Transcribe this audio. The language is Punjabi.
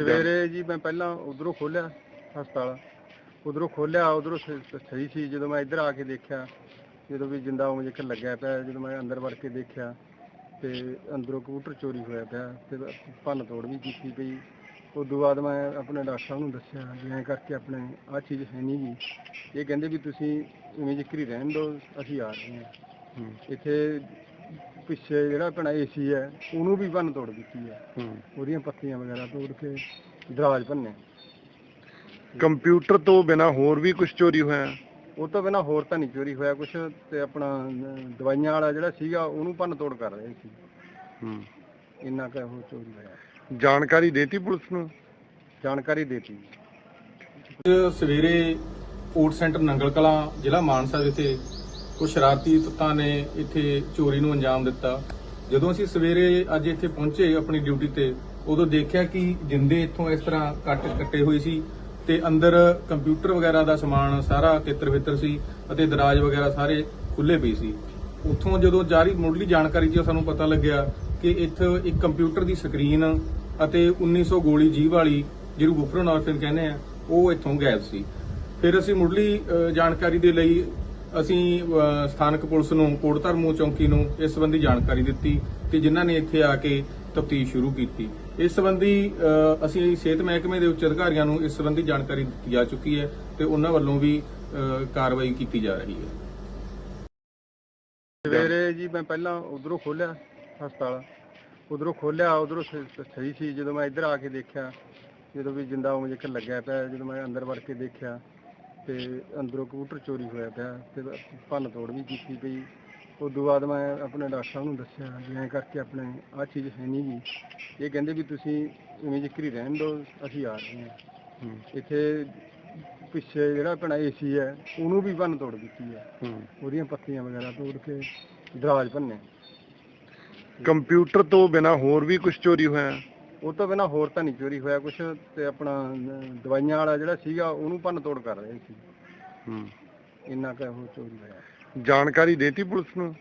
ਸਵੇਰੇ ਜੀ ਮੈਂ ਪਹਿਲਾਂ ਉਧਰੋਂ ਖੋਲਿਆ ਹਸਪਤਾਲ ਉਧਰੋਂ ਖੋਲਿਆ ਉਧਰੋਂ ਸਹੀ ਸੀ। ਜਦੋਂ ਮੈਂ ਇੱਧਰ ਆ ਕੇ ਦੇਖਿਆ ਜਦੋਂ ਵੀ ਜਿੰਦਾ ਉਹ ਜਿਹਾ ਲੱਗਿਆ ਪਿਆ ਜਦੋਂ ਮੈਂ ਅੰਦਰ ਵੜ ਕੇ ਦੇਖਿਆ ਤੇ ਅੰਦਰੋਂ ਕੰਪਿਊਟਰ ਚੋਰੀ ਹੋਇਆ ਪਿਆ ਤੇ ਭੰਨ ਤੋੜ ਵੀ ਕੀਤੀ ਪਈ। ਉਦੋਂ ਬਾਅਦ ਮੈਂ ਆਪਣੇ ਡਾਕਟਰ ਸਾਹਿਬ ਨੂੰ ਦੱਸਿਆ ਵੀ ਐਂ ਕਰਕੇ ਆਪਣੇ ਆਹ ਚੀਜ਼ ਹੈ ਨਹੀਂ ਗੀ ਇਹ ਕਹਿੰਦੇ ਵੀ ਤੁਸੀਂ ਇਵੇਂ ਜ਼ਿਕਰੀ ਰਹਿਣ ਦਿਓ ਅਸੀਂ ਆ ਰਹੇ ਹਾਂ। ਇੱਥੇ ਪਿੱਛੇ ਜਿਹੜਾ ਆਪਣਾ ਏਸੀ ਹੈ ਉਹਨੂੰ ਵੀ ਭੰਨ ਤੋੜ ਦਿੱਤੀ ਹੈ। ਉਹਦੀਆਂ ਪੱਤੀਆਂ ਵਗੈਰਾ ਤੋੜ ਕੇ ਦਰਾਜ ਭੰਨੇ। ਕੰਪਿਊਟਰ ਤੋਂ ਬਿਨਾ ਹੋਰ ਵੀ ਕੁਝ ਚੋਰੀ ਹੋਇਆ? ਉਹ ਤੋਂ ਬਿਨਾ ਹੋਰ ਤਾਂ ਨਹੀਂ ਚੋਰੀ ਹੋਇਆ ਕੁਛ ਤੇ ਆਪਣਾ ਦਵਾਈਆਂ ਵਾਲਾ ਜਿਹੜਾ ਸੀਗਾ ਉਹਨੂੰ ਭੰਨ ਤੋੜ ਕਰ ਰਹੇ ਸੀ। ਹੂੰ। ਇੰਨਾ ਕੁ ਉਹ ਚੋਰੀ ਹੋਇਆ। ਜਾਣਕਾਰੀ ਦੇਤੀ ਪੁਲਿਸ ਨੂੰ? ਜਾਣਕਾਰੀ ਦੇਤੀ। ਸਵੇਰੇ ਓਟ ਸੈਂਟਰ ਨੰਗਲ ਕਲਾਂ ਜ਼ਿਲ੍ਹਾ ਮਾਨਸਾ ਵਿਖੇ ਕੁਝ ਸ਼ਰਾਰਤੀ ਤੱਤਾਂ ਨੇ ਇੱਥੇ ਚੋਰੀ ਨੂੰ ਅੰਜਾਮ ਦਿੱਤਾ। ਜਦੋਂ ਅਸੀਂ ਸਵੇਰੇ ਅੱਜ ਇੱਥੇ ਪਹੁੰਚੇ ਆਪਣੀ ਡਿਊਟੀ ਤੇ, ਉਦੋਂ ਦੇਖਿਆ ਕਿ ਜਿੰਦੇ ਇੱਥੋਂ ਇਸ ਤਰ੍ਹਾਂ ਕੱਟ ਕੱਟੇ ਹੋਏ ਸੀ ਤੇ ਅੰਦਰ ਕੰਪਿਊਟਰ ਵਗੈਰਾ ਦਾ ਸਮਾਨ ਸਾਰਾ ਤਿੱਤਰ ਬਿੱਤਰ ਸੀ ਅਤੇ ਦਰਾਜ ਵਗੈਰਾ ਸਾਰੇ ਖੁੱਲੇ ਪਏ ਸੀ। ਉੱਥੋਂ ਜਦੋਂ ਜਾਰੀ ਮੁੱਢਲੀ ਜਾਣਕਾਰੀ 'ਚ ਸਾਨੂੰ ਪਤਾ ਲੱਗਿਆ ਕਿ ਇੱਥੇ ਇੱਕ ਕੰਪਿਊਟਰ ਦੀ ਸਕਰੀਨ ਅਤੇ 1900 ਗੋਲੀ ਜੀਵ ਵਾਲੀ, ਜਿਹਨੂੰ ਬੁਫਰਨੋਰਫਿਨ ਕਹਿੰਦੇ ਆ, ਉਹ ਇੱਥੋਂ ਗਾਇਬ ਸੀ। ਫਿਰ ਅਸੀਂ ਮੁੱਢਲੀ ਜਾਣਕਾਰੀ ਦੇ ਲਈ ਅਸੀਂ ਸਥਾਨਕ ਪੁਲਿਸ ਨੂੰ ਕੋਟ ਚੌਂਕੀ ਨੂੰ ਇਸ ਸੰਬੰਧੀ ਜਾਣਕਾਰੀ ਦਿੱਤੀ ਤੇ ਜਿਨ੍ਹਾਂ ਨੇ ਇੱਥੇ ਆ ਕੇ ਤਫਤੀਸ਼ ਸ਼ੁਰੂ ਕੀਤੀ। ਇਸ ਸੰਬੰਧੀ ਅਸੀਂ ਸਿਹਤ ਮਹਿਕਮੇ ਦੇ ਉੱਚ ਅਧਿਕਾਰੀਆਂ ਨੂੰ ਇਸ ਸੰਬੰਧੀ ਜਾਣਕਾਰੀ ਦਿੱਤੀ ਜਾ ਚੁੱਕੀ ਹੈ ਤੇ ਉਹਨਾਂ ਵੱਲੋਂ ਵੀ ਕਾਰਵਾਈ ਕੀਤੀ ਜਾ ਰਹੀ ਹੈ। ਸਵੇਰੇ ਜੀ ਮੈਂ ਪਹਿਲਾਂ ਉਧਰੋਂ ਖੋਲਿਆ ਹਸਪਤਾਲ। ਉਧਰੋਂ ਖੋਲਿਆ ਉਧਰੋਂ ਸਹੀ ਸੀ। ਜਦੋਂ ਮੈਂ ਇੱਧਰ ਆ ਕੇ ਦੇਖਿਆ, ਜਦੋਂ ਵੀ ਜਿੰਦਾ ਉਹ ਜਿਹਾ ਲੱਗਿਆ ਪਿਆ, ਜਦੋਂ ਮੈਂ ਅੰਦਰ ਵੜ ਕੇ ਦੇਖਿਆ ਤੇ ਅੰਦਰੋਂ ਕੰਪਿਊਟਰ ਚੋਰੀ ਹੋਇਆ ਪਿਆ ਤੇ ਭੰਨ ਤੋੜ ਵੀ ਕੀਤੀ ਪਈ। ਉਦੋਂ ਬਾਅਦ ਮੈਂ ਆਪਣੇ ਡਾਕਟਰ ਸਾਹਿਬ ਨੂੰ ਦੱਸਿਆ ਵੀ ਐਂ ਕਰਕੇ ਆਪਣੇ ਆਹ ਚੀਜ਼ ਹੈ ਨਹੀਂ ਗੀ। ਇਹ ਕਹਿੰਦੇ ਵੀ ਤੁਸੀਂ ਇਵੇਂ ਜ਼ਿਕਰੀ ਰਹਿਣ ਦਿਓ ਅਸੀਂ ਆ ਰਹੇ ਹਾਂ। ਇੱਥੇ ਪਿੱਛੇ ਜਿਹੜਾ ਆਪਣਾ ਏਸੀ ਹੈ ਉਹਨੂੰ ਵੀ ਭੰਨ ਤੋੜ ਦਿੱਤੀ ਹੈ। ਉਹਦੀਆਂ ਪੱਤੀਆਂ ਵਗੈਰਾ ਤੋੜ ਕੇ ਦਰਾਜ ਭੰਨੇ। ਕੰਪਿਊਟਰ ਤੋਂ ਬਿਨਾ ਹੋਰ ਵੀ ਕੁਝ ਚੋਰੀ ਹੋਇਆ? ਉਹ ਤੋਂ ਬਿਨਾ ਹੋਰ ਤਾਂ ਨਹੀਂ ਚੋਰੀ ਹੋਇਆ ਕੁਛ ਤੇ ਆਪਣਾ ਦਵਾਈਆਂ ਵਾਲਾ ਜਿਹੜਾ ਸੀਗਾ ਉਹਨੂੰ ਭੰਨ ਤੋੜ ਕਰ ਰਹੇ ਸੀ। ਹੂੰ। ਇੰਨਾ ਕੁ ਉਹ ਚੋਰੀ ਹੋਇਆ। ਜਾਣਕਾਰੀ ਦੇਤੀ ਪੁਲਿਸ ਨੂੰ?